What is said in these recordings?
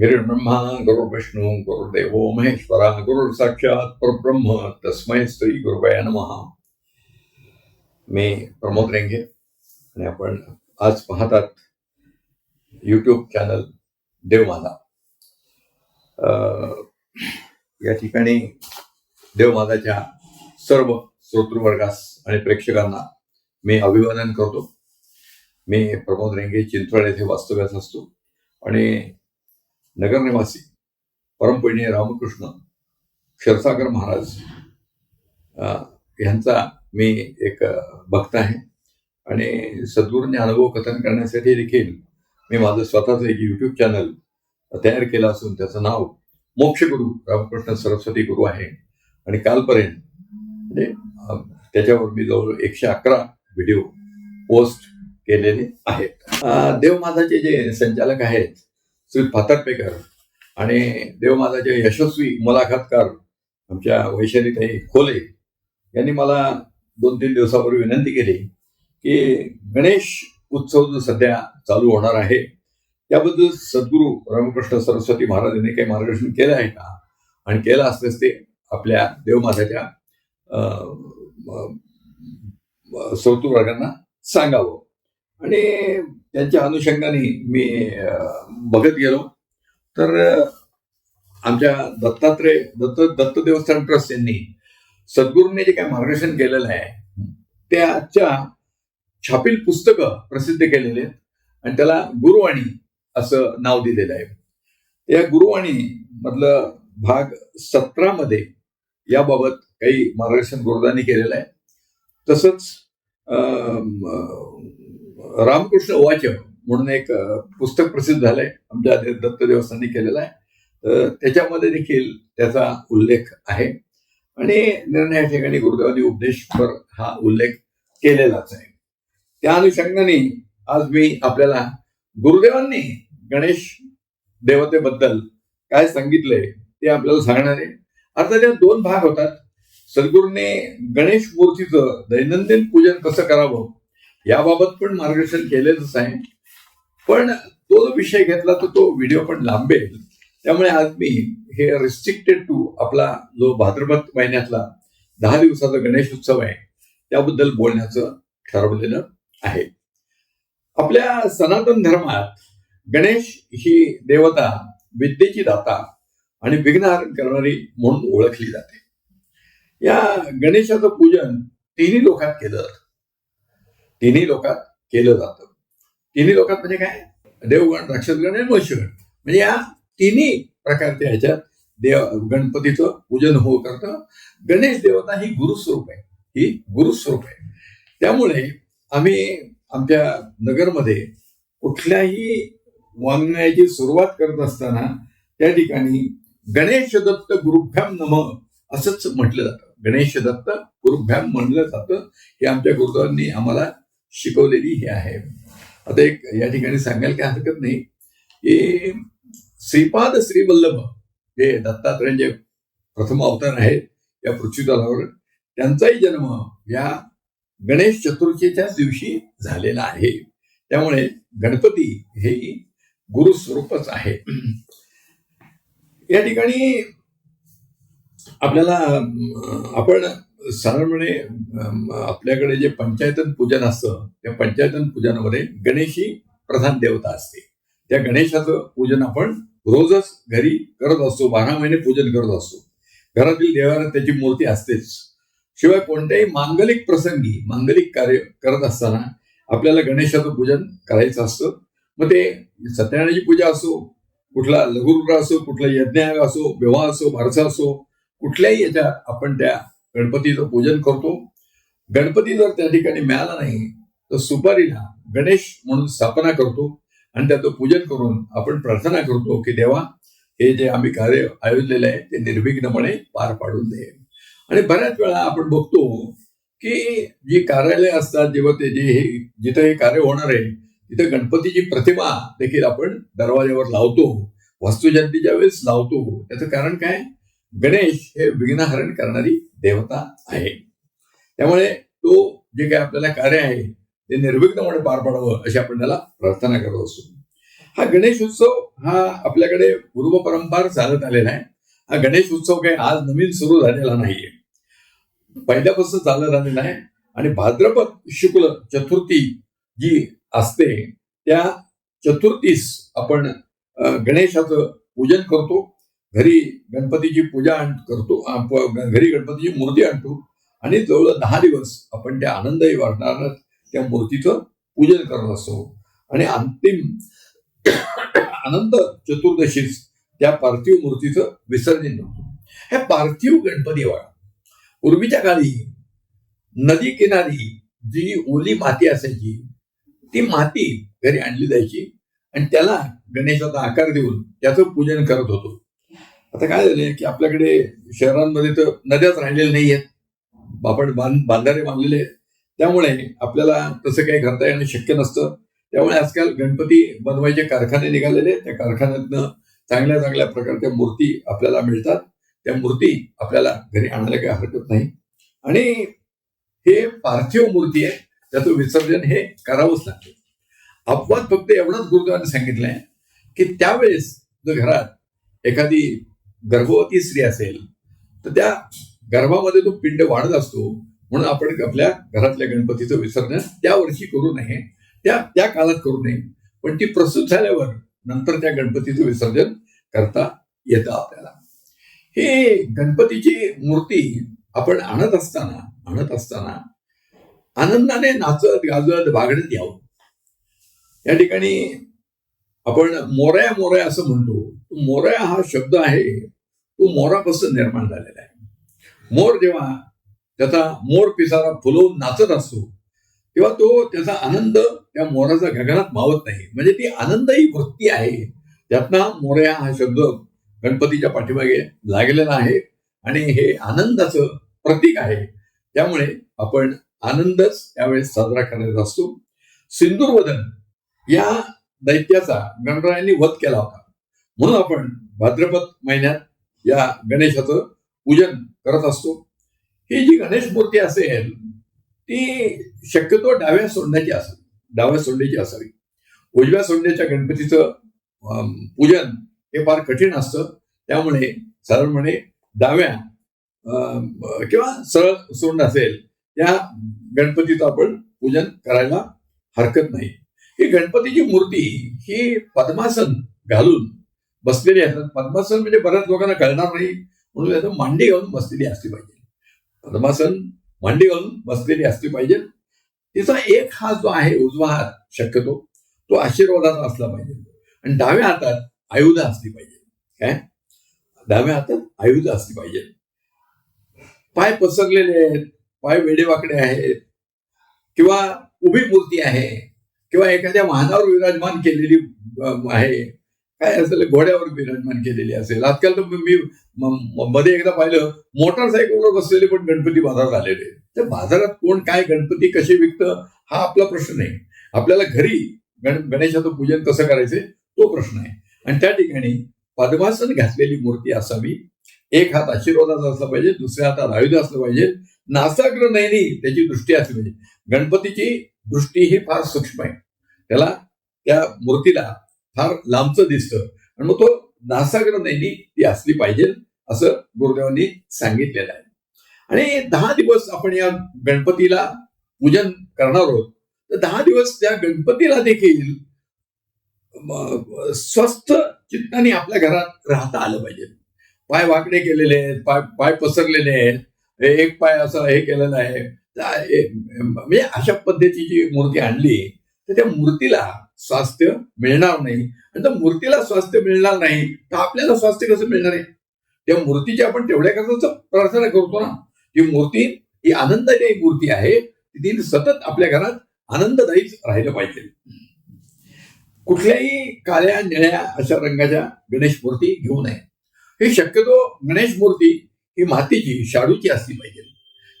ब्रह्मा गुरु गुरुर्देव गुरुदेवो महेश्वरा गुरु साक्षात परब्रह्म तस्मै श्री गुरुवया नमहा मी प्रमोद रेंगे आणि आपण आज पाहतात यूट्यूब चॅनल देवमाता. अं, या ठिकाणी देवमाताच्या सर्व श्रोतृवर्गास आणि प्रेक्षकांना मी अभिवादन करतो. मी प्रमोद रेंगे चिंचवड येथे वास्तव्यास असतो आणि नगरनिवासी परमपैणी रामकृष्ण क्षीरसागर महाराज ह्यांचा यांचा मी एक भक्त आहे. आणि सद्गुरूंनी अनुभव कथन करण्यासाठी देखील मी माझं स्वतःचं एक यूट्यूब चॅनल तयार केलं असून त्याचं नाव मोक्षगुरु रामकृष्ण सरस्वती गुरु आहे. आणि कालपर्यंत म्हणजे त्याच्यावर मी जवळ एकशे अकरा व्हिडिओ पोस्ट केलेले आहेत. देव माझाचे जे संचालक आहेत श्री फातर्पेकर आणि देवमाताचे यशस्वी मुलाखतकार आमच्या वैशालीताई खोले यांनी मला दोन तीन दिवसापूर्वी विनंती केली की गणेश उत्सव जो सध्या चालू होणार आहे त्याबद्दल सद्गुरू रामकृष्ण सरस्वती महाराज यांनी काही मार्गदर्शन केलं आहे का? आणि केलं असल्यास ते आपल्या देवमाताच्या अं, अं, सांगावं. आणि त्यांच्या अनुषंगाने मी अं, बघत गेलो. तर आमच्या दत्तात्रय दत्त दत्त देवस्थान ट्रस्ट यांनी सद्गुरूंनी जे काही मार्गदर्शन केलेलं आहे त्याच्या छापील पुस्तकं प्रसिद्ध केलेले आहेत आणि त्याला गुरुवाणी असं नाव दिलेलं आहे. या गुरुवाणी मधलं भाग सतरामध्ये याबाबत काही मार्गदर्शन गुरुदानी केलेलं आहे. तसंच अं, रामकृष्ण वाचक म्हणून एक पुस्तक प्रसिद्ध झालंय. आमच्या दत्त देवस्थानी केलेलं आहे. तर त्याच्यामध्ये देखील त्याचा उल्लेख आहे. आणि निर्णया ठिकाणी गुरुदेवांनी उपदेशपर हा उल्लेख केलेलाच आहे. त्या अनुषंगाने आज मी आपल्याला गुरुदेवांनी गणेश देवतेबद्दल काय सांगितलंय ते आपल्याला सांगणार आहे. अर्थात या दोन भाग होतात. सद्गुरूने गणेश मूर्तीचं दैनंदिन पूजन कसं करावं? याबाबत पण मार्गदर्शन केलेलंच आहे. पण तो जो विषय घेतला तर तो व्हिडिओ पण लांबेल त्यामुळे आज मी हे रिस्ट्रिक्टेड टू आपला जो भाद्रपद महिन्यातला दहा दिवसाचा गणेश उत्सव आहे त्याबद्दल बोलण्याचं ठरवलेलं आहे. आपल्या सनातन धर्मात गणेश ही देवता विद्येची दाता आणि विघ्नहरण करणारी म्हणून ओळखली जाते. या गणेशाचं पूजन तिन्ही लोकात केलं जातं. तिन्ही लोकात केलं जातं. तिन्ही लोकात म्हणजे काय? देवगण राक्षसगण आणि मनुष्यगण. म्हणजे या तिन्ही प्रकारच्या ह्याच्यात देव गणपतीचं पूजन हो करतं. गणेश देवता ही गुरुस्वरूप आहे. ही गुरुस्वरूप आहे. त्यामुळे आम्ही आमच्या नगरमध्ये कुठल्याही वाङ्मयाची सुरुवात करत असताना त्या ठिकाणी गणेश दत्त गुरुभ्याम नम असंच म्हटलं जातं. गणेश दत्त गुरुभ्याम म्हणलं जातं. हे आमच्या गुरुद्वारांनी आम्हाला शिकवलेली ही आहे. आता एक या ठिकाणी सांगायला काही हरकत नाही. की श्रीपाद श्रीवल्लभ जे दत्तात्रयांचे प्रथम अवतार आहेत या पृथ्वीतलावर. त्यांचाही जन्म या गणेश चतुर्थीच्या दिवशी झालेला आहे. त्यामुळे गणपती हे गुरुस्वरूपच आहे. या ठिकाणी आपल्याला आपण साधारणपणे आपल्याकडे जे पंचायतन पूजन असतं त्या पंचायतन पूजनामध्ये गणेश ही प्रधान देवता असते. त्या गणेशाचं पूजन आपण रोजच घरी करत असतो बारा महिने पूजन करत असतो. घरातील देवाला त्याची मूर्ती असतेच. शिवाय कोणत्याही मांगलिक प्रसंगी मांगलिक कार्य करत असताना आपल्याला गणेशाचं पूजन करायचं असतं. मग ते सत्यनारायणाची पूजा असो कुठला लघुरुद्र असो कुठला यज्ञ असो विवाह असो बारसा असो कुठल्याही याच्या आपण त्या गणपतीचं पूजन करतो. गणपती जर त्या ठिकाणी मिळाला नाही तर सुपारीला गणेश म्हणून स्थापना करतो आणि त्याचं पूजन करून आपण प्रार्थना करतो की देवा हे जे आम्ही कार्य आयोजलेलं आहे ते निर्विघ्नपणे पार पाडून दे. आणि बऱ्याच वेळा आपण बघतो की जी कार्यालय असतात जेव्हा ते जे हे जिथं हे कार्य होणार आहे तिथं गणपतीची प्रतिमा देखील आपण दरवाज्यावर लावतो. वास्तुजयंतीच्या वेळेस लावतो. त्याचं कारण काय? गणेश हे विघ्नहरण करणारी देवता आहे. त्यामुळे तो जे काही आपल्याला कार्य आहे ते निर्विघ्नपणे पार पाडावं अशी आपण त्याला प्रार्थना करत असतो. हा गणेश उत्सव हा आपल्याकडे पूर्वपरंपार चालत आलेला आहे. हा गणेश उत्सव काही आज नवीन सुरू झालेला नाहीये. पहिल्यापासून चालत आलेला आहे आणि भाद्रपद शुक्ल चतुर्थी जी असते त्या चतुर्थीस आपण गणेशाचं पूजन करतो. घरी गणपतीची पूजा करतो घरी गणपतीची मूर्ती आणतो. आणि जवळ दहा दिवस आपण त्या आनंदही वाटणार त्या मूर्तीचं पूजन करत असतो. आणि अंतिम अनंत चतुर्दशीच त्या पार्थिव मूर्तीचं विसर्जन करतो. हे पार्थिव गणपती बघा. पूर्वीच्या काळी नदी किनारी जी ओली माती असायची ती माती घरी आणली जायची. आणि त्याला गणेशाचा आकार देऊन त्याचं पूजन करत होतो. आता काय झालंय की आपल्याकडे शहरांमध्ये तर नद्याच राहिलेल्या नाही आहेत आपण बांध बांधारे बांधलेले आहेत. त्यामुळे आपल्याला तसं काही करता येणं शक्य नसतं. त्यामुळे आजकाल गणपती बनवायचे कारखाने निघालेले त्या कारखान्यातनं चांगल्या चांगल्या प्रकारच्या मूर्ती आपल्याला मिळतात. त्या मूर्ती आपल्याला घरी आणायला काही हरकत नाही. आणि हे पार्थिव मूर्ती आहे. त्याचं विसर्जन हे करावंच लागतं. अपवाद फक्त एवढंच गुरुदेवाने सांगितलंय की त्यावेळेस जर घरात एखादी गर्भवती स्त्री असेल तर त्या गर्भामध्ये तो पिंड वाढत असतो. म्हणून आपण आपल्या घरातल्या गणपतीचं विसर्जन त्या वर्षी करू नये. त्या त्या काळात करू नये. पण ती प्रसूत झाल्यावर नंतर त्या गणपतीचं विसर्जन करता येतं आपल्याला. हे गणपतीची मूर्ती आपण आणत असताना आणत असताना आनंदाने नाचत गाजत बागडत यावं. या ठिकाणी आपण मोरया मोरया असं म्हणतो. मोऱ्या मोरया हा शब्द आहे तो मोरापासून निर्माण झालेला आहे. मोर जेव्हा त्याचा मोर पिसारा फुलवून नाचत असतो तेव्हा तो त्याचा आनंद त्या मोराचा गगनात मावत नाही. म्हणजे ती आनंद ही वृत्ती आहे. त्यातनं मोरया हा शब्द गणपतीच्या पाठीमागे लागलेला आहे आणि हे आनंदाचं प्रतीक आहे. त्यामुळे आपण आनंदच त्यावेळेस साजरा करायचा असतो. सिंदूरवदन या दैत्याचा गणरायांनी वध केला होता. म्हणून आपण भाद्रपद महिन्यात या गणेशाचं पूजन करत असतो. ही जी गणेश मूर्ती असेल ती शक्यतो डाव्या सोंड्याची असावी. डाव्या सोंड्याची असावी. उजव्या सोंड्याच्या गणपतीचं पूजन हे फार कठीण असतं. त्यामुळे साधारणपणे डाव्या किंवा सरळ सोंड असेल त्या गणपतीचं आपण पूजन करायला हरकत नाही. ही गणपतीची मूर्ती ही पद्मासन घालून बसलेली असतात पद्मासन म्हणजे बऱ्याच लोकांना कळणार नाही. म्हणून त्याचं मांडी घालून बसलेली असली पाहिजे. पद्मासन मांडी घालून बसलेली असली पाहिजे. तिचा एक हात जो आहे उजवा हात शक्यतो तो आशीर्वादाचा असला पाहिजे. आणि डाव्या हातात आयुध असली पाहिजे. काय? डाव्या हातात आयुध असली पाहिजे. पाय पसरलेले आहेत पाय वेडेवाकडे आहेत किंवा उभी मूर्ती आहे किंवा एखाद्या वाहनावर विराजमान केलेली आहे काय असेल? घोड्यावर विराजमान केलेली असेल. आजकाल तर मी मध्ये एकदा पाहिलं मोटरसायकलवर बसलेले पण गणपती बाजारात आलेले तर बाजारात कोण काय गणपती कसे विकतं हा आपला प्रश्न नाही. आपल्याला घरी गण गणेशाचं पूजन कसं करायचं तो प्रश्न आहे. आणि त्या ठिकाणी पद्मासन घातलेली मूर्ती असावी. एक हात आशीर्वादाचा असला पाहिजे दुसऱ्या हातात आयुध असलं पाहिजे. नासाग्र नयनी त्याची दृष्टी असली पाहिजे. गणपतीची दृष्टी ही फार सूक्ष्म आहे. त्याला त्या मूर्तीला फार लांबचं दिसतं. आणि मग तो नासाग्रह नयनी ती असली पाहिजे असं गुरुदेवांनी सांगितलेलं आहे. आणि दहा दिवस आपण या गणपतीला पूजन करणार आहोत. तर दहा दिवस त्या गणपतीला देखील स्वस्थ चित्ताने आपल्या घरात राहता आलं पाहिजे. पाय वाकडे केलेले आहेत पाय पाय पसरलेले आहेत एक पाय असं हे केलेलं आहे. म्हणजे अशा पद्धतीची मूर्ती आणली तर त्या मूर्तीला स्वास्थ्य मिळणार नाही. आणि त्या मूर्तीला स्वास्थ्य मिळणार नाही तर आपल्याला स्वास्थ्य कसं मिळणार आहे? त्या मूर्तीची आपण तेवढ्या कसं प्रार्थना करतो ना? ती मूर्ती ही आनंददायी मूर्ती आहे ती सतत आपल्या घरात आनंददायीच राहिलं पाहिजे. कुठल्याही काळ्या निळ्या अशा रंगाच्या गणेश मूर्ती घेऊ नये. ही शक्यतो गणेश मूर्ती ही मातीची शाडूची असली पाहिजे.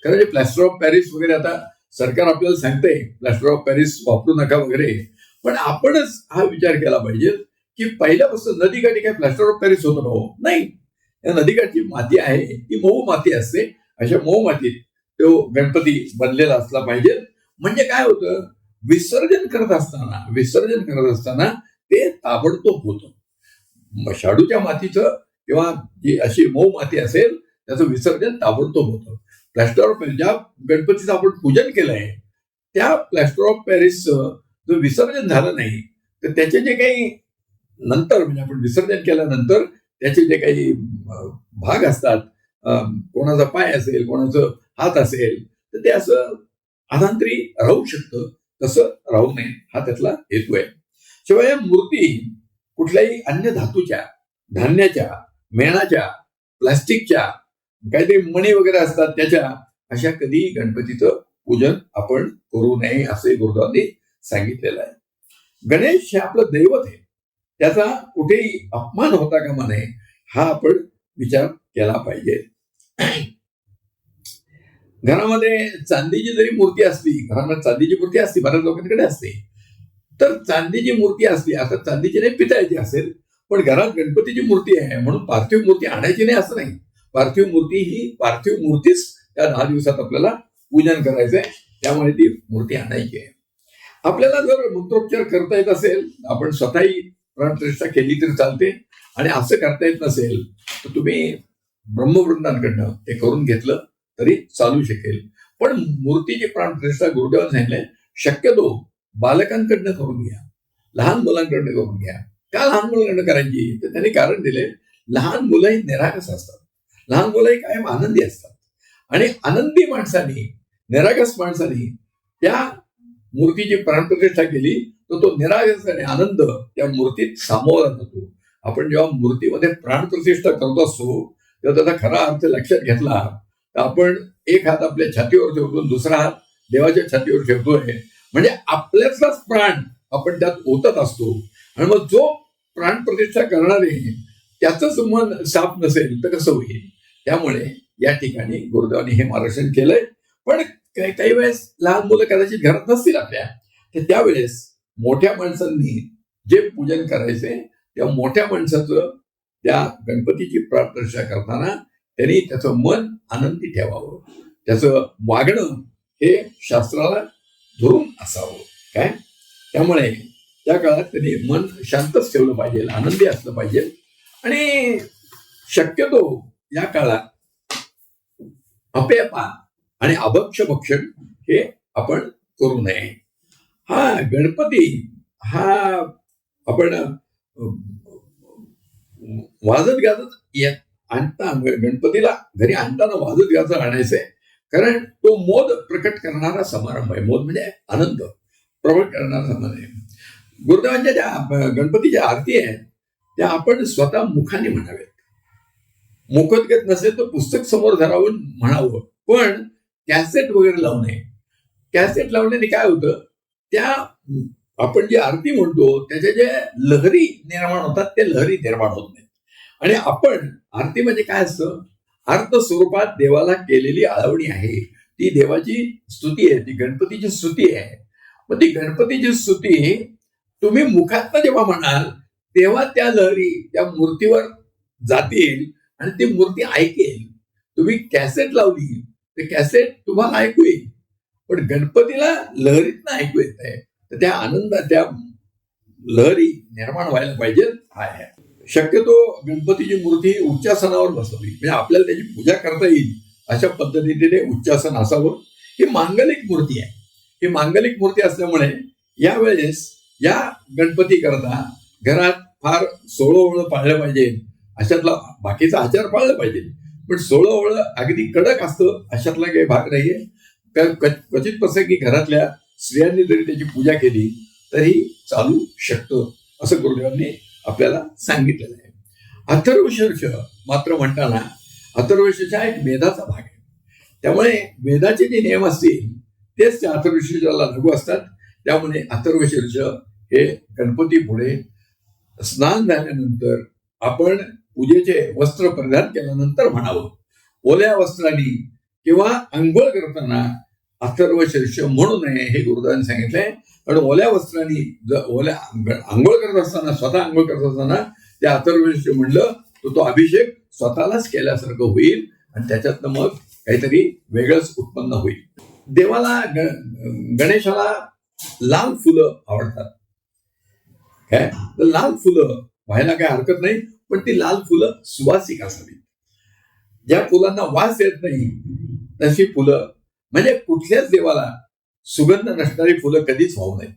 कारण जे प्लॅस्टर ऑफ पॅरिस वगैरे आता सरकार आपल्याला सांगते प्लॅस्टर ऑफ पॅरिस वापरू नका वगैरे. पण आपणच हा विचार केला पाहिजे की पहिल्यापासून नदीकाठी काय प्लॅस्टर ऑफ पॅरिस होतं का हो? नाही. या नदीकाठची माती आहे ती मऊ माती असते. अशा मऊ मातीत तो गणपती बनलेला असला पाहिजे. म्हणजे काय होतं? विसर्जन करत असताना विसर्जन करत असताना ते ताबडतोब होतं. शाडूच्या मातीचं किंवा जी अशी मऊ माती असेल त्याचं विसर्जन ताबडतोब होतं. प्लॅस्टर ऑफ ज्या गणपतीचं आपण पूजन केलंय त्या प्लॅस्टर ऑफ पॅरिसचं जर विसर्जन झालं नाही तर त्याचे जे काही नंतर म्हणजे आपण विसर्जन केल्यानंतर त्याचे जे काही भाग असतात कोणाचा पाय असेल कोणाचं हात असेल तर ते असं अनांतरी राहू शकतं तसं राहू नये हा त्यातला हेतू आहे. शिवाय या मूर्ती कुठल्याही अन्य धातूच्या धान्याच्या मेणाच्या प्लास्टिकच्या काहीतरी मणी वगैरे असतात त्याच्या अशा कधी गणपतीचं पूजन आपण करू नये असे गुरुदेवांनी सांगितलेलं आहे. गणेश हे आपलं दैवत आहे. त्याचा कुठेही अपमान होता कामा नये हा आपण विचार केला पाहिजे. घरामध्ये चांदीची जरी मूर्ती असली घरामध्ये चांदीची मूर्ती असते बऱ्याच लोकांकडे असते. तर चांदीची मूर्ती असली आता चांदीची नाही पितायची असेल पण घरात गणपतीची मूर्ती आहे म्हणून पार्थिव मूर्ती आणायची नाही असं नाही. पार्थिव मूर्ती ही पार्थिव मूर्तीच त्या दहा दिवसात आपल्याला पूजन करायचंय. त्यामुळे ती मूर्ती आणायची आहे. आपल्याला जर मंत्रोपचार करता येत असेल आपण स्वतःही प्राणप्रतिष्ठा केली तरी चालते. आणि असं करता येत नसेल तर तुम्ही ब्रह्मवृंदांकडनं ते करून घेतलं तरी चालू शकेल. पण मूर्तीची प्राणप्रतिष्ठा गुरुदेवाने सांगितलंय शक्यतो बालकांकडनं करून घ्या. लहान मुलांकडनं करून घ्या. का लहान मुलांकडनं करायची? तर त्यांनी कारण दिले लहान मुलं ही निरागस असतात. लहान मुलं कायम आनंदी असतात. आणि आनंदी माणसानी निरागस माणसानी त्या मूर्तीची प्राणप्रतिष्ठा केली तर तो निरागस आणि आनंद त्या मूर्तीत सामोरा जातो. आपण जेव्हा मूर्तीमध्ये प्राणप्रतिष्ठा करत असतो तेव्हा त्याचा खरा अर्थ लक्षात घेतला तर आपण एक हात आपल्या छातीवर ठेवतो दुसरा हात देवाच्या छातीवर ठेवतोय. म्हणजे आपल्याचाच प्राण आपण त्यात ओतत असतो. आणि मग जो प्राण प्रतिष्ठा करणारे त्याच मन साफ नसेल तर कसं होईल? त्यामुळे या ठिकाणी गुरुदेवाने हे मार्गदर्शन केलंय. पण काही काही वेळेस लहान मुलं कदाचित घरात नसतील आपल्या तर त्यावेळेस मोठ्या माणसांनी जे पूजन करायचे त्या मोठ्या माणसाचं त्या गणपतीची प्रार्थना करताना त्यांनी त्याचं मन आनंदी ठेवावं. त्याचं वागणं हे शास्त्राला धरून असावं. काय? त्यामुळे त्या काळात त्यांनी मन शांतच ठेवलं पाहिजे आनंदी असलं पाहिजे. आणि शक्यतो या काळात अपेपान आणि अभक्ष भक्षण हे आपण करू नये. हा गणपती हा आपण वाजत गाजत येत आणता गणपतीला. घरी आणताना वाजत गाजत आणायचंय कारण तो मोद प्रकट करणारा समारंभ आहे. मोद म्हणजे आनंद. प्रकट करणारा समारंभ आहे. गुरुदेवांच्या ज्या गणपतीच्या आरती आहेत त्या आपण स्वतः मुखाने म्हणाव्यात मुखोद्गत नसेल तर पुस्तक समोर धरावून म्हणावं. पण कॅसेट वगैरे लावू नये कॅसेट लावण्याने काय होतं? त्या आपण जी आरती म्हणतो त्याच्या ज्या लहरी निर्माण होतात ते लहरी निर्माण होत नाहीत. आणि आपण आरती म्हणजे काय असतं? अर्थ स्वरूपात देवाला केलेली आळवणी आहे. ती देवाची स्तुती आहे ती गणपतीची स्तुती आहे. मग ती गणपतीची स्तुती तुम्ही मुखात जेव्हा म्हणाल तेव्हा त्या लहरी त्या मूर्तीवर जातील आणि ती मूर्ती ऐकेल. तुम्ही कॅसेट लावली ते कॅसेट तुम्हाला ऐकू येईल. पण गणपतीला लहरीतनं ऐकू येत आहे तर त्या आनंद त्या लहरी निर्माण व्हायला पाहिजे. हा आहे शक्यतो गणपतीची मूर्ती उच्चासनावर बसवली म्हणजे आपल्याला त्याची पूजा करता येईल. अशा पद्धतीने उच्चासन असावं. ही मांगलिक मूर्ती आहे. ही मांगलिक मूर्ती असल्यामुळे यावेळेस या गणपती करता घरात फार सोळं ओळं पाळलं पाहिजे अशातला बाकीचा आचार पाळला पाहिजे. पण सोळं ओळं अगदी कडक असतं अशातला काही भाग नाहीये. क- क्वचित प्रसंगी घरातल्या स्त्रियांनी जरी त्याची पूजा केली तरी चालू शकतं असं गुरुदेवांनी आपल्याला सांगितलेलं आहे. अथर्वशीर्ष मात्र म्हणताना अथर्वशीर्ष हा एक वेदाचा भाग आहे. त्यामुळे वेदाचे जे नियम असतील तेच त्या अथर्वशीर्षाला लागू असतात. त्यामुळे अथर्वशीर्ष हे गणपती पुढे स्नान झाल्यानंतर आपण पूजेचे वस्त्र परिधान केल्यानंतर म्हणावं. ओल्या वस्त्रांनी किंवा आंघोळ करताना अथर्व शीर्ष म्हणू नये हे गुरुदेवांनी सांगितलंय. कारण ओल्या वस्त्रांनी जर ओल्या आंघोळ करत असताना स्वतः आंघोळ करत असताना त्या अथर्व शीर्ष म्हणलं तर तो अभिषेक स्वतःलाच केल्यासारखं होईल आणि त्याच्यातनं मग काहीतरी वेगळंच उत्पन्न होईल. देवाला गणेशाला लाल फुलं आवडतात. काय? तर लाल फुलं व्हायला काय हरकत नाही. पण ती लाल फुलं सुवासिक असावी ज्या फुलांना वास येत नाही तशी फुलं म्हणजे कुठल्याच देवाला सुगंध नसणारी फुलं कधीच वाहू नये.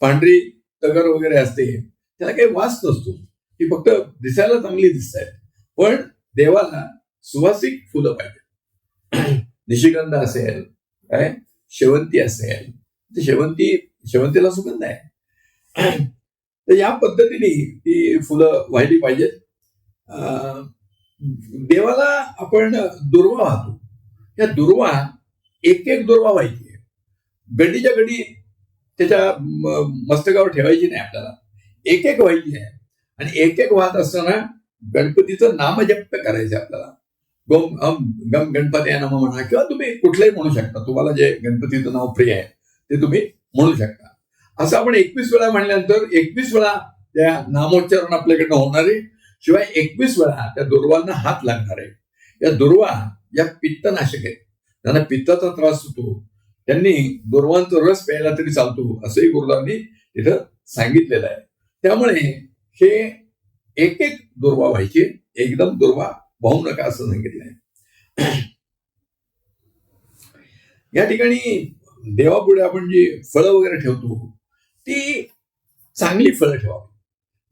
पांढरी तगर वगैरे असते त्याला काही वास नसतो. ती फक्त दिसायला चांगली दिसत आहेत पण देवाला सुवासिक फुलं पाहिजे निशिगंध असेल काय? शेवंती असेल. तर शेवंती शेवंतीला सुगंध आहे. तर या पद्धतीने ती फुलं वाहिली पाहिजेत. देवाला आपण दुर्वा वाहतो. या दुर्वा एक एक दुर्वा व्हायची आहे. गडीच्या गडी त्याच्या मस्तकावर ठेवायची नाही आपल्याला. एक एक व्हायची आहे. आणि एक एक वाहत असताना गणपतीचं नामजप करायचं आपल्याला. गोम अम गम गणपती या नाम म्हणा किंवा तुम्ही कुठलंही म्हणू शकता. तुम्हाला जे गणपतीचं नाव प्रिय आहे ते तुम्ही म्हणू शकता. असं आपण एकवीस वेळा म्हणल्यानंतर एकवीस वेळा त्या नामोच्चारण आपल्याकडनं होणार आहे. शिवाय एकवीस वेळा त्या दुर्वांना हात लागणार आहे. या दुर्वा या पित्तनाशक आहेत. त्यांना पित्ताचा त्रास होतो. त्यांनी दुर्वांचा रस प्यायला तरी चालतो असंही गुरुदांनी तिथं सांगितलेलं आहे. त्यामुळे हे एक एक दुर्वा व्हायचे एकदम दुर्वा वाहू नका असं सांगितलंय या ठिकाणी देवापुढे आपण जी फळं वगैरे ठेवतो ती चांगली फळं ठेवावी.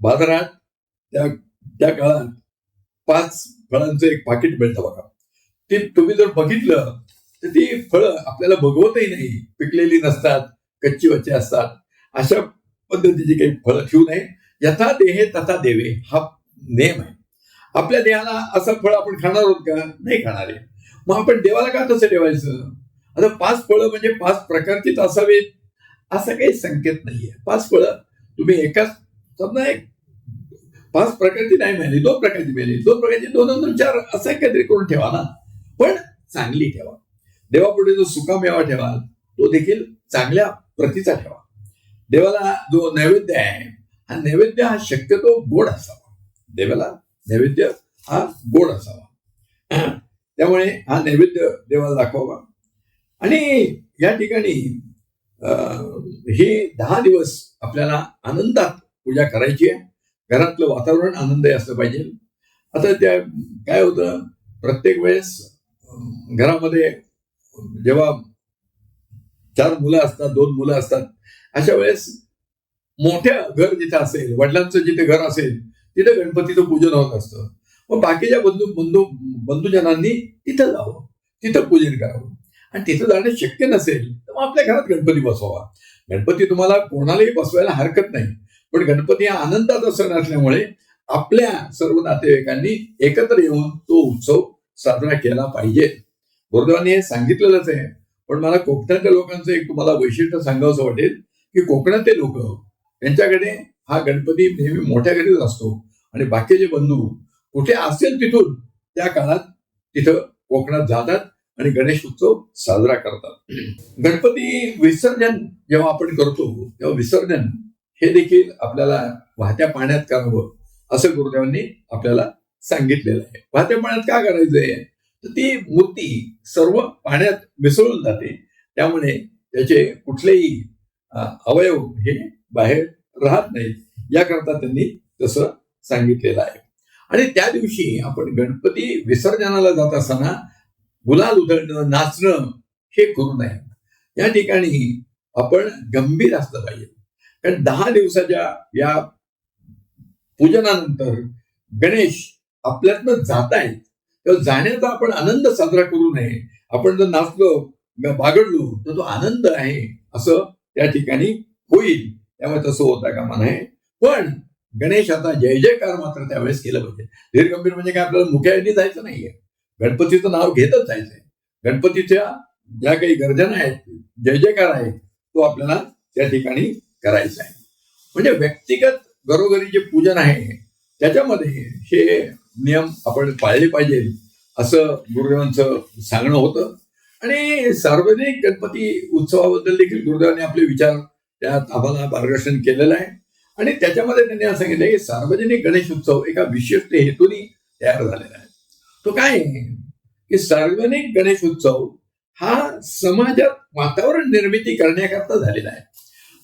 बाजारात त्या त्या काळात पाच फळांचं एक पाकिट मिळतं बघा. ते तुम्ही जर बघितलं तर ती फळं आपल्याला बघवतही नाही. पिकलेली नसतात कच्ची वच्ची असतात. अशा पद्धतीची काही फळं ठेवू नये. यथा देहे तथा देवे. हा नेम आहे. आपल्या देहाला असं फळ आपण खाणार आहोत का? नाही खाणार आहे. मग आपण देवाला का तसं ठेवायचं? आता पाच फळं म्हणजे पाच प्रकारचीच असावीत असा काही संकेत नाहीये. पाच फळं तुम्ही एकाच समजा एक पाच प्रकारची नाही मिळाली दोन प्रकारची मिळाली. दोन प्रकारची दोन दोन चार असं काहीतरी करून ठेवा ना. पण चांगली ठेवा. देवापुढे जो सुका मेवा ठेवाल तो देखील चांगल्या प्रतीचा ठेवा. देवाला जो नैवेद्य आहे हा नैवेद्य हा शक्यतो गोड असावा. देवाला नैवेद्य हा गोड असावा. त्यामुळे हा नैवेद्य देवाला दाखवावा. आणि या ठिकाणी अं, ही दहा दिवस आपल्याला आनंदात पूजा करायची आहे. घरातलं वातावरण आनंदही असलं पाहिजे. आता त्या काय होतं प्रत्येक वेळेस घरामध्ये जेव्हा चार मुलं असतात दोन मुलं असतात अशा वेळेस मोठ्या घर जिथे असेल वडिलांचं जिथे घर असेल तिथे गणपतीचं पूजन होत असतं. मग बाकीच्या बंधू बंधू बंधुजनांनी तिथं जावं तिथं पूजन करावं. आणि तिथं जाणं शक्य नसेल तर मग आपल्या घरात गणपती बसवावा. गणपती तुम्हाला कोणालाही बसवायला हरकत नाही. पण गणपती हा आनंदाचा सण असल्यामुळे आपल्या सर्व नातेवाईकांनी एकत्र येऊन तो उत्सव साजरा केला पाहिजे. गुरुदेवांनी हे सांगितलेलंच आहे. पण मला कोकणातल्या लोकांचं एक तुम्हाला वैशिष्ट्य सांगावंसं वाटेल की कोकणातले लोक त्यांच्याकडे हा गणपती नेहमी मोठ्या घरीच असतो. आणि बाकीचे बंधू कुठे असेल तिथून त्या काळात तिथं कोकणात जातात आणि गणेश उत्सव साजरा करतात. गणपती विसर्जन जेव्हा आपण करतो तेव्हा विसर्जन हे देखील आपल्याला वाहत्या पाण्यात करावं असं गुरुदेवांनी आपल्याला सांगितलेलं आहे. वाहत्या पाण्यात का करायचंय? तर ती मूर्ती सर्व पाण्यात मिसळून जाते. त्यामुळे त्याचे कुठलेही अवयव हे बाहेर राहत नाहीत. याकरता त्यांनी तसं सांगितलेलं आहे. आणि त्या दिवशी आपण गणपती विसर्जनाला जात असताना गुलाल उधळणं नाचणं हे करू नये. या ठिकाणी आपण गंभीर असलं पाहिजे. कारण दहा दिवसाच्या या पूजनानंतर गणेश आपल्यातनं जात आहेत. तेव्हा जाण्याचा आपण आनंद साजरा करू नये. आपण जर नाचलो बागडलो तर तो आनंद आहे असं त्या ठिकाणी होईल. त्यामुळे तसं होता कामा नये. पण गणेश आता जय जयकार मात्र त्यावेळेस केलं पाहिजे. धीर गंभीर म्हणजे काय? आपल्याला मुख्याने जायचं नाहीये. गणपतीचं नाव घेतच जायचंय. गणपतीच्या ज्या काही गर्जना आहेत जय जयकार आहे तो आपल्याला त्या ठिकाणी करायचं आहे. म्हणजे व्यक्तिगत घरोघरी जे पूजन आहे त्याच्यामध्ये हे नियम आपण पाळले पाहिजे असं गुरुदेवांचं सांगणं होतं. आणि सार्वजनिक गणपती उत्सवाबद्दल देखील गुरुदेवांनी आपले विचार त्यात आम्हाला मार्गदर्शन केलेलं आहे. आणि त्याच्यामध्ये त्यांनी असं सांगितलं की सार्वजनिक गणेश उत्सव एका विशिष्ट हेतूने तयार झालेला आहे. तो काय आहे? की सार्वजनिक गणेश उत्सव हा समाजात वातावरण निर्मिती करण्याकरता झालेला आहे.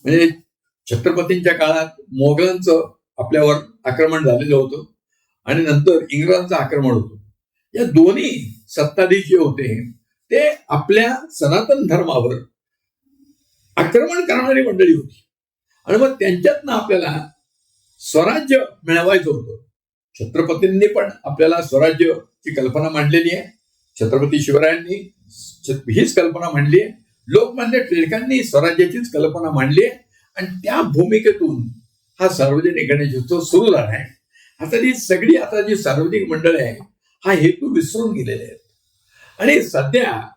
म्हणजे छत्रपतींच्या काळात मोगलांचं आपल्यावर आक्रमण झालेलं होतं आणि नंतर इंग्रजांचं आक्रमण होतं. या दोन्ही सत्ताधीश जे होते ते आपल्या सनातन धर्मावर आक्रमण करणारी मंडळी होती. आणि मग त्यांच्यातनं आपल्याला स्वराज्य मिळवायचं होतं. छत्रपतींनी पण आपल्याला स्वराज्याची कल्पना मांडलेली आहे. छत्रपती शिवरायांनी हीच कल्पना मांडली आहे. लोकमान्य टिळकांनी स्वराज्याचीच कल्पना मांडली आहे. आणि त्या भूमिकेतून हा सार्वजनिक गणेशोत्सव सुरू झाला आहे. आता ही सगळी आता जी सार्वजनिक मंडळी आहे हा हेतू विसरून गेलेले आहेत. आणि सध्या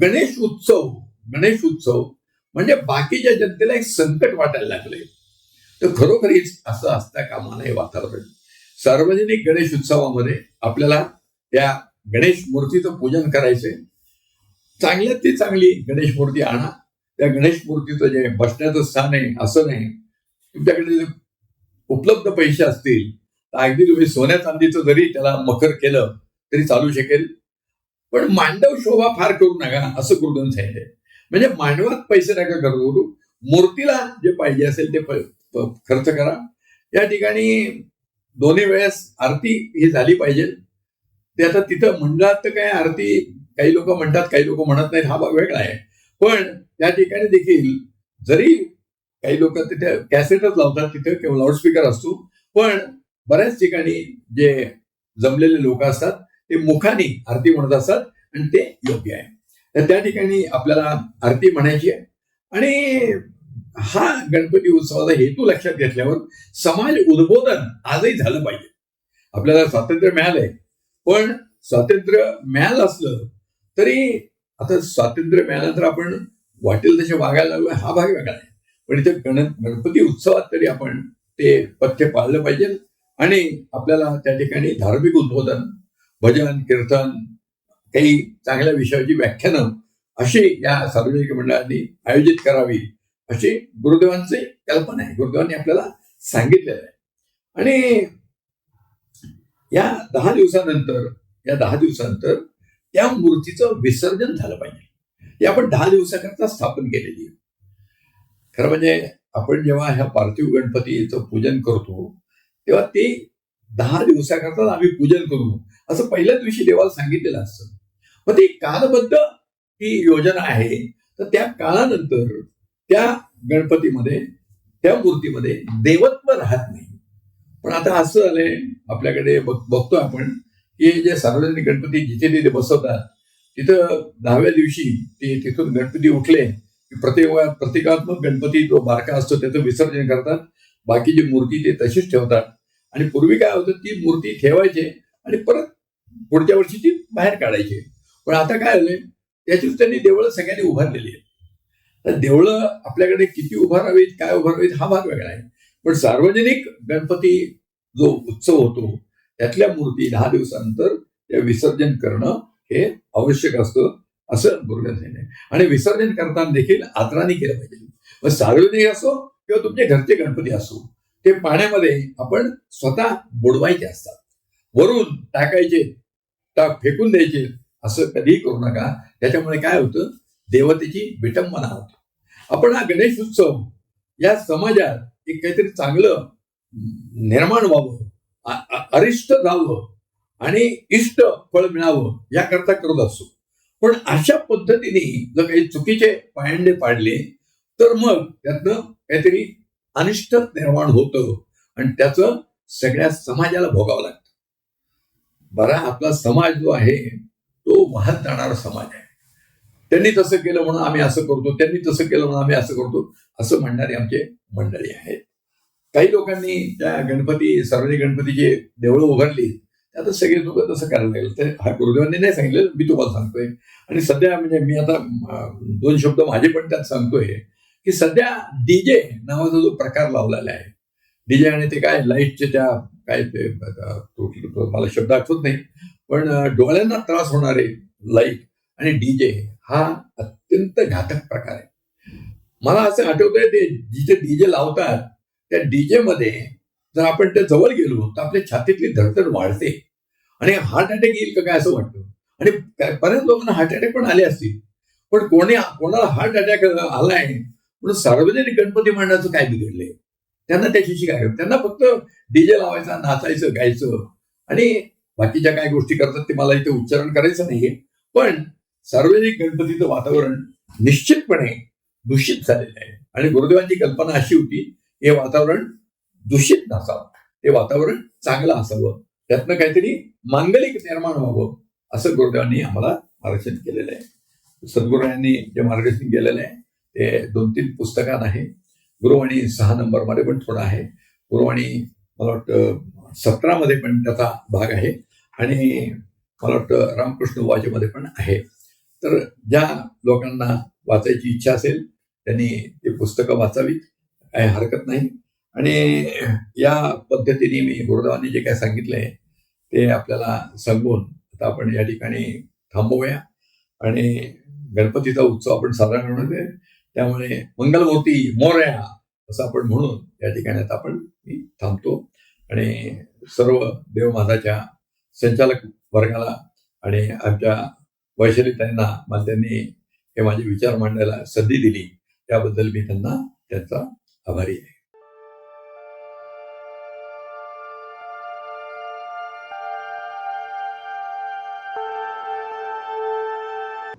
गणेश उत्सव गणेश उत्सव म्हणजे बाकीच्या जनतेला एक संकट वाटायला लागले. तर खरोखरीच असं असता कामा नये वातावरण. सार्वजनिक गणेश उत्सवामध्ये आपल्याला त्या गणेश मूर्तीचं पूजन करायचंय. चांगल्यात ती चांगली गणेश मूर्ती आणा त्या गणेश मूर्तीचं जे बसण्याचं स्थान आहे असं नाही तुमच्याकडे उपलब्ध पैसे असतील तर अगदी तुम्ही सोन्या चांदीचं जरी त्याला मखर केलं तरी चालू शकेल. पण मांडव शोभा फार करू नका असं गुरुदान सांगितलंय. म्हणजे मांडवात पैसे नका करू मूर्तीला जे पाहिजे असेल ते खर्च करा. या ठिकाणी दोन्ही वेळेस आरती ही झाली पाहिजे. ते आता तिथं मंडळात तर काय आरती काही लोक म्हणतात काही लोक म्हणत नाहीत हा भाग वेगळा आहे. पण त्या ठिकाणी देखील जरी काही लोक तिथे कॅसेटच लावतात तिथे किंवा लाऊडस्पीकर असतो पण बऱ्याच ठिकाणी जे जमलेले लोक असतात ते मुखाने आरती म्हणत असतात आणि ते योग्य आहे. तर त्या ठिकाणी आपल्याला आरती म्हणायची आहे. आणि हा गणपती उत्सवाचा हेतू लक्षात घेतल्यावर समाज उद्बोधन आजही झालं पाहिजे. आपल्याला स्वातंत्र्य मिळालंय. पण स्वातंत्र्य मिळालं असलं तरी आता स्वातंत्र्य मिळाल्यानंतर आपण वाटेल तसे वागायला लागलो हा भाग वेगळा आहे. पण इथे गण गणपती उत्सवात तरी आपण ते पथ्य पाळलं पाहिजे आणि आपल्याला त्या ठिकाणी धार्मिक उद्बोधन भजन कीर्तन काही चांगल्या विषयाची व्याख्यानं अशी या सार्वजनिक मंडळांनी आयोजित करावी अशी गुरुदेवांची कल्पना आहे. गुरुदेवांनी आपल्याला सांगितलेलं आहे. आणि या दहा दिवसानंतर या दहा दिवसानंतर त्या मूर्तीचं विसर्जन झालं पाहिजे. ही आपण दहा दिवसाकरता स्थापन केलेली आहे. खरं म्हणजे आपण जेव्हा ह्या पार्थिव गणपतीचं पूजन करतो तेव्हा ते दहा दिवसाकरता आम्ही पूजन करू. असं पहिल्याच दिवशी देवाला सांगितलेलं असतं. मग ती कालबद्ध ही योजना आहे तर त्या काळानंतर त्या गणपतीमध्ये त्या मूर्तीमध्ये देवत्व राहत नाही. पण आता असं झालंय आपल्याकडे बघ- आपण की जे सार्वजनिक गणपती जिथे तिथे बसवतात तिथं दहाव्या दिवशी ते तिथून गणपती उठले. की प्रत्येक प्रतिकात्मक गणपती जो बारका असतो त्याचं विसर्जन करतात. बाकीची मूर्ती ते तशीच ठेवतात. आणि पूर्वी काय होतं ती मूर्ती ठेवायचे आणि परत पुढच्या वर्षी ती बाहेर काढायची. पण आता काय झालंय त्याचीच त्यांनी देवळं सगळ्यांनी उभारलेली आहेत. तर देवळं आपल्याकडे किती उभारावीत काय उभारावीत हा भाग वेगळा आहे. पण सार्वजनिक गणपती जो उत्सव होतो त्यातल्या मूर्ती दहा दिवसानंतर त्या विसर्जन करणं हे आवश्यक असतं असं गुरुदेव आणि विसर्जन करताना देखील आदराने केलं पाहिजे. मग सार्वजनिक असो किंवा तुमचे घरचे गणपती असो ते पाण्यामध्ये आपण स्वतः बुडवायचे असतात. वरून टाकायचे टाक फेकून द्यायचे असं कधीही करू नका. त्याच्यामुळे काय होतं? देवतेची विटंबना होते. आपण हा गणेश उत्सव या समाजात एक काहीतरी चांगलं निर्माण व्हावं अरिष्ट जावं आणि इष्ट फळ मिळावं याकरता करत असतो. पण अशा पद्धतीने जर काही चुकीचे पायंडे पाडले तर मग त्यातनं काहीतरी अनिष्ट निर्माण होतं आणि त्याचं सगळ्या समाजाला भोगावं लागतं. बरा आपला समाज जो आहे तो वाहत जाणारा समाज आहे. त्यांनी तसं केलं म्हणून आम्ही असं करतो त्यांनी तसं केलं म्हणून आम्ही असं करतो असं म्हणणारे आमचे मंडळी आहेत. काही लोकांनी त्या गणपती सार्वजनिक गणपतीची देवळं उभारली आता सगळे लोक तसं करायला लागले. तर हा गुरुदेवांनी नाही सांगितलं मी तुम्हाला सांगतोय. आणि सध्या म्हणजे मी आता दोन शब्द माझे पण त्यात सांगतोय की सध्या डीजे नावाचा जो प्रकार लावलेला आहे. डीजे आणि ते काय लाईटचे त्या काय ते मला शब्द आठवत नाही पण डोळ्यांना त्रास होणारे लाइट आणि डीजे हा अत्यंत घातक प्रकार आहे. मला असं आठवतंय ते जिथे डीजे लावतात त्या डीजे मध्ये जर आपण त्या जवळ गेलो तर आपल्या छातीतली धडधड वाढते. आणि हार्ट अटॅक येईल का काय असं वाटतं? आणि बऱ्याच लोकांना हार्ट अटॅक पण आले असतील. पण कोणी कोणाला हार्ट अटॅक आलाय म्हणून सार्वजनिक गणपती मांडण्याचं काय बिघडलंय? त्यांना त्याच्याशी काय त्यांना फक्त डीजे लावायचा नाचायचं गायचं. आणि बाकीच्या काय गोष्टी करतात ते मला इथे उच्चारण करायचं नाहीये. पण सार्वजनिक गणपतीचं वातावरण निश्चितपणे दूषित झालेलं आहे. आणि गुरुदेवांची कल्पना अशी होती हे वातावरण दूषित नसावं. ते वातावरण चांगलं असावं. त्यातनं काहीतरी मांगलिक निर्माण व्हावं असं गुरुदेवांनी आम्हाला मार्गदर्शन केलेलं आहे. सद्गुरुंनी जे मार्गदर्शन केलेलं आहे ते दोन तीन पुस्तकात आहे गुरुवाणी सहा नंबरमध्ये पण थोडं आहे. गुरुवाणी मला वाटतं सतरामध्ये पण त्याचा भाग आहे. आणि मला वाटतं रामकृष्ण वाजेमध्ये पण आहे. तर ज्या लोकांना वाचायची इच्छा असेल त्यांनी ते पुस्तकं वाचावीत. काही हरकत नाही. आणि या पद्धतीने मी गुरुदेवांनी जे काय सांगितलंय ते आपल्याला सांगून आता आपण या ठिकाणी थांबवूया. आणि गणपतीचा उत्सव आपण साजरा करणार आहे त्यामुळे मंगलमूर्ती मोर्या असं आपण म्हणून या ठिकाणी आता आपण मी थांबतो. आणि सर्व देवमाताच्या संचालक वर्गाला आणि आमच्या वैशालीताईंना मला त्यांनी हे माझे विचार मांडायला संधी दिली. त्याबद्दल मी त्यांना त्यांचा आभारी आहे.